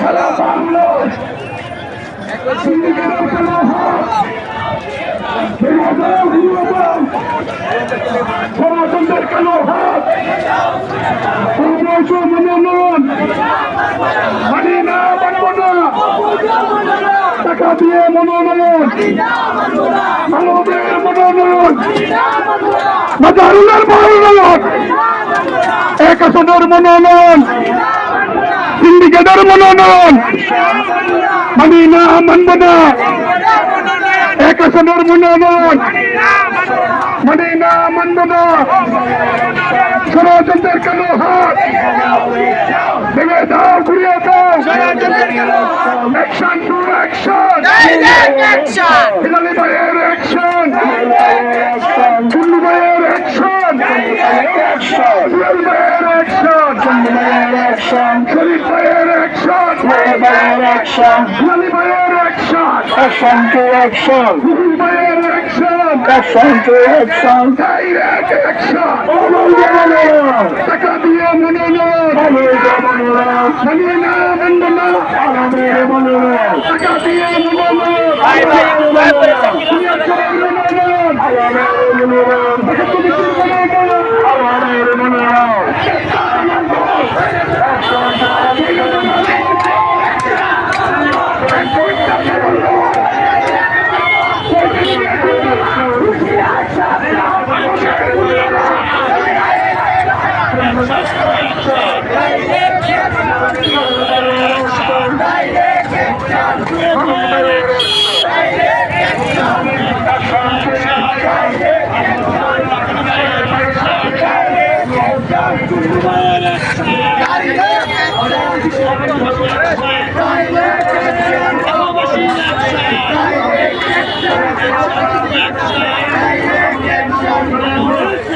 সারা বাংলা সিন্ডিকেটের কোনো সমাজের কেন হাত মনোনয়ন মানি না মানব না টাকা দিয়ে মনোনয়ন মানবের মনোনয়ন মাদারুলের মনোনয়ন এক আসনের মনোনয়ন সিন্ডিকেটের মনোনয়ন মানি না মানব না এক আসনের মনোনয়ন মানে না মানব না ষড়যন্ত্রের কেন হাত ভেঙে দাও ঘুরিয়ে দাও। অ্যাকশন টু অ্যাকশন হিলালি ভাইয়ের অ্যাকশন চুন্নু ভাইয়ের অ্যাকশন সুয়েল ভাইয়ের অ্যাকশন শরীফ ভাইয়ের অ্যাকশন হিলালি ভাইয়ের action Action to action. Action. Direct action. টাকা দিয়ে। মানে না মানব না আমাদের মনোনয়ন। টাকা দিয়ে মনোনয়ন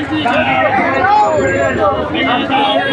祝你生日快乐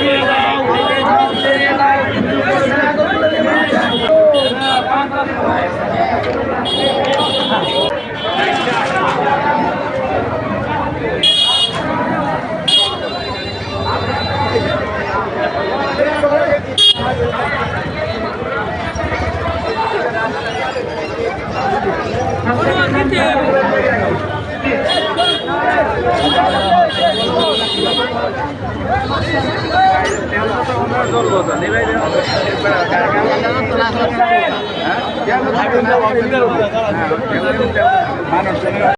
মানুষ